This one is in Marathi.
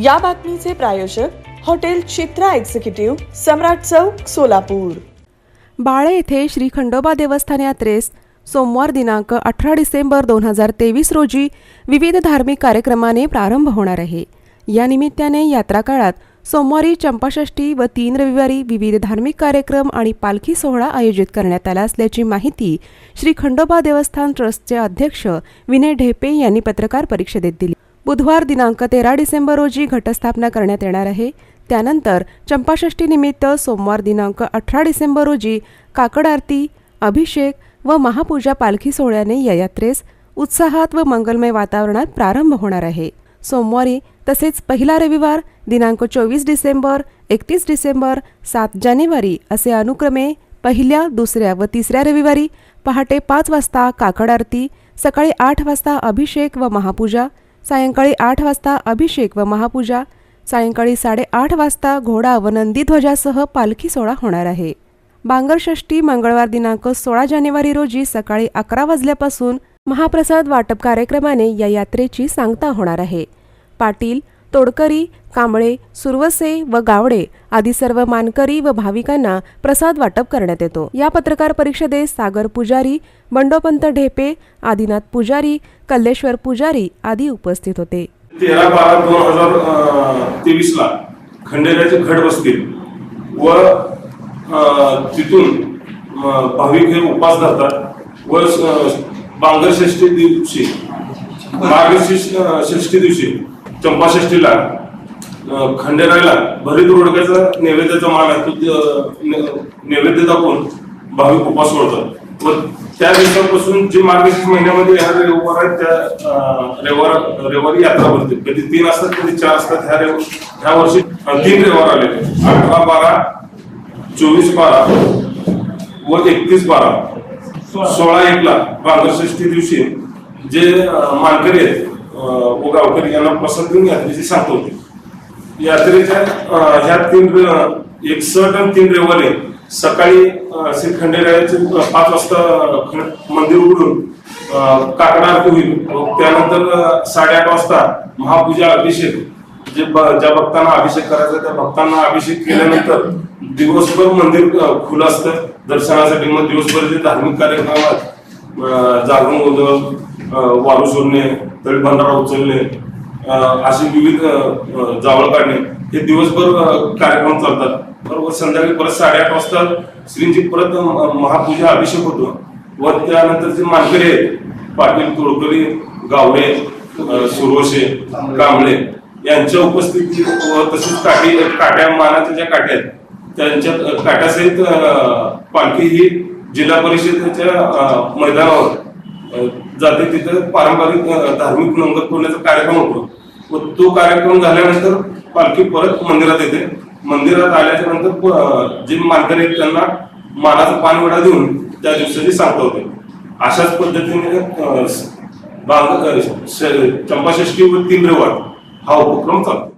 या बातमीचे प्रायोजक हॉटेल चित्रा एक्झिक्युटिव्ह सम्राट चौक सोलापूर. बाळे येथे श्री खंडोबा देवस्थान यात्रेस सोमवार दिनांक अठरा डिसेंबर दोन हजार तेवीस रोजी विविध धार्मिक कार्यक्रमाने प्रारंभ होणार आहे. या निमित्ताने यात्रा काळात सोमवारी चंपाषष्ठी व तीन रविवारी विविध धार्मिक कार्यक्रम आणि पालखी सोहळा आयोजित करण्यात आला असल्याची माहिती श्री खंडोबा देवस्थान ट्रस्टचे अध्यक्ष विनय ढेपे यांनी पत्रकार परिषदेत दिली. बुधवार दिनांक तेरा डिसेंबर रोजी घटस्थापना करण्यात येणार आहे. त्यानंतर चंपाषष्ठीनिमित्त सोमवार दिनांक अठरा डिसेंबर रोजी काकड आरती अभिषेक व महापूजा पालखी सोहळ्याने या यात्रेस उत्साहात व मंगलमय वातावरणात प्रारंभ होणार आहे. सोमवारी तसेच पहिला रविवार दिनांक चोवीस डिसेंबर एकतीस डिसेंबर सात जानेवारी असे अनुक्रमे पहिल्या दुसऱ्या व तिसऱ्या रविवारी पहाटे पाच वाजता काकड आरती सकाळी आठ वाजता अभिषेक व महापूजा सायंकाळी आठ वाजता अभिषेक व महापूजा. सायंकाळी साडेआठ वाजता घोडा व नंदीध्वजासह पालखी सोहळा होणार आहे. बांगरषष्ठी मंगळवार दिनांक सोळा जानेवारी रोजी सकाळी अकरा वाजल्यापासून महाप्रसाद वाटप कार्यक्रमाने या यात्रेची सांगता होणार आहे. पाटील तोडकरी कांबळे सुरवसे व गावडे आदी सर्व मानकरी व भाविकांना प्रसाद वाटप करण्यात येतो. या पत्रकार परिषदेत सागर पुजारी बंडोपंत ढेपे आदिनाथ पुजारी कल्लेश्वर पुजारी आदी उपस्थित होते. तेरा बारा दोन हजार तेवीस ला खंडेराचे घट बसतील व तिथून भाविक हे उपास धरतात व बांगर षष्ठी दिवशी मार्गशीर्ष षष्ठी दिवशी चंपाषष्ठीला खंडेरायला भरीत रोडक्याचा नैवेद्याचा मान आहे तो नैवेद्य दाखवून भाविक उपास सोडतात. व त्या दिवसापासून जे मार्गशीर्ष महिन्यामध्ये ह्या रविवार आहेत त्या रविवार रविवारी यात्रा भरते. कधी तीन असतात कधी चार असतात ह्या रविवार ह्या वर्षी अं, तीन रविवार आले अठरा बारा चोवीस बारा व एकतीस बारा. सोळा एकला बांगरषष्ठी दिवशी जे मानकरी आहेत गावकरी यांना पसंत देऊन यात्रेची सांगता यात्रेच्या ह्या तीन एक एकसष्ट आणि तीन रविवारी सकाळी श्री खंडेरायाचे पाच वाजता मंदिर उघडून काकडा आरती होईल. त्यानंतर साडेआठ वाजता महापूजा अभिषेक. जे ज्या भक्तांना अभिषेक करायचा त्या भक्तांना अभिषेक केल्यानंतर दिवसभर मंदिर खुलं असतं. दर्शनासाठी मग दिवसभर जे धार्मिक कार्यक्रमात जागरण गोंधळ वाळू सोडणे तळी भंडारा उचलणे असे विविध जावळ काढणे हे दिवसभर कार्यक्रम चालतात. बरोबर संध्याकाळी परत साडेआठ वाजता श्रींची परत महापूजा अभिषेक होतो व त्यानंतर जे मानकरी आहेत पाटील तोडकरी गावडे सुरवशे कांबळे यांच्या उपस्थिती व तसेच काठी काट्या मानाच्या ज्या काट्या आहेत त्यांच्या काट्यासहित पालखी ही जिल्हा परिषदेच्या मैदानावर जाते तिथं पारंपरिक धार्मिक नंगत करण्याचा कार्यक्रम होतो. व तो कार्यक्रम झाल्यानंतर पालखी परत मंदिरात येते. मंदिरात आल्याच्यानंतर जे मानकरी आहेत त्यांना मानाचा पानवडा देऊन त्या दिवसाची सांगता होते. अशाच पद्धतीने अं, श- चंपाषष्ठी व तीन रविवार हा उपक्रम चालतो.